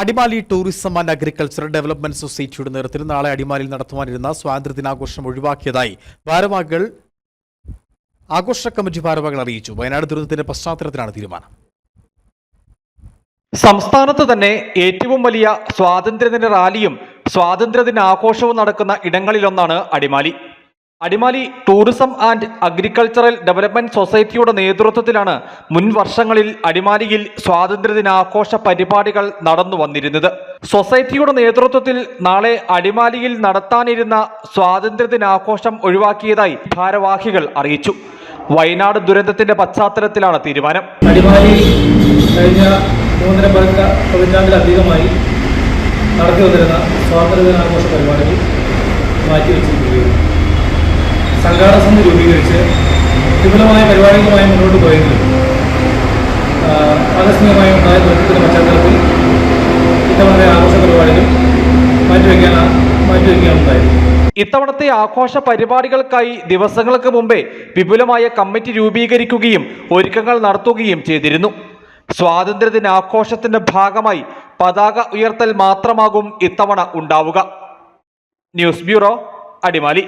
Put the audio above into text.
Adimali tourism and agriculture development സൊസൈറ്റിയുടെ നേതൃത്വത്തിൽ നാളെ അടിമാലിയിൽ നടത്തുവാനിരുന്ന സ്വാതന്ത്ര്യദിനാഘോഷം ഒഴിവാക്കിയതായി ഭാരവാഹികൾ ആഘോഷ കമ്മിറ്റി ഭാരവാഹികൾ അറിയിച്ചു. വയനാട് ദുരന്തത്തിന്റെ പശ്ചാത്തലത്തിലാണ് തീരുമാനം. സംസ്ഥാനത്ത് തന്നെ ഏറ്റവും വലിയ സ്വാതന്ത്ര്യദിന റാലിയും സ്വാതന്ത്ര്യദിന ആഘോഷവും നടക്കുന്ന ഇടങ്ങളിലൊന്നാണ് Adimali. Adimali tourism and agricultural development സൊസൈറ്റിയുടെ നേതൃത്വത്തിലാണ് മുൻ വർഷങ്ങളിൽ അടിമാലിയിൽ സ്വാതന്ത്ര്യദിനാഘോഷ പരിപാടികൾ നടന്നു വന്നിരുന്നത്. സൊസൈറ്റിയുടെ നേതൃത്വത്തിൽ നാളെ അടിമാലിയിൽ നടത്താനിരുന്ന സ്വാതന്ത്ര്യദിനാഘോഷം ഒഴിവാക്കിയതായി ഭാരവാഹികൾ അറിയിച്ചു. വയനാട് ദുരന്തത്തിന്റെ പശ്ചാത്തലത്തിലാണ് തീരുമാനം. അടിമാലി കഴിഞ്ഞ മൂന്നര പതിറ്റാണ്ടിലധികമായി നടത്തി വന്നിരുന്ന സ്വാതന്ത്ര്യദിനാഘോഷ പരിപാടികൾ മാറ്റിവെച്ചിരിക്കുകയാണ്. സംഘാടക സമിതി രൂപീകരിച്ച് വിപുലമായ പരിപാടികളുമായി മുന്നോട്ട് പോയെങ്കിലും ആകസ്മികമായി ഉണ്ടായ ദുരന്തത്തിന്റെ പശ്ചാത്തലത്തിൽ ഇത്തവണത്തെ ആഘോഷ പരിപാടികൾ മാറ്റിവെക്കാൻ മാറ്റിവെക്കാനുണ്ടായി ഇത്തവണത്തെ ആഘോഷ പരിപാടികൾക്കായി ദിവസങ്ങൾക്ക് മുമ്പേ വിപുലമായ കമ്മിറ്റി രൂപീകരിക്കുകയും ഒരുക്കങ്ങൾ നടത്തുകയും ചെയ്തിരുന്നു. സ്വാതന്ത്ര്യദിനാഘോഷത്തിന്റെ ഭാഗമായി പതാക ഉയർത്തൽ മാത്രമാകും ഇത്തവണ ഉണ്ടാവുക. News bureau Adimali.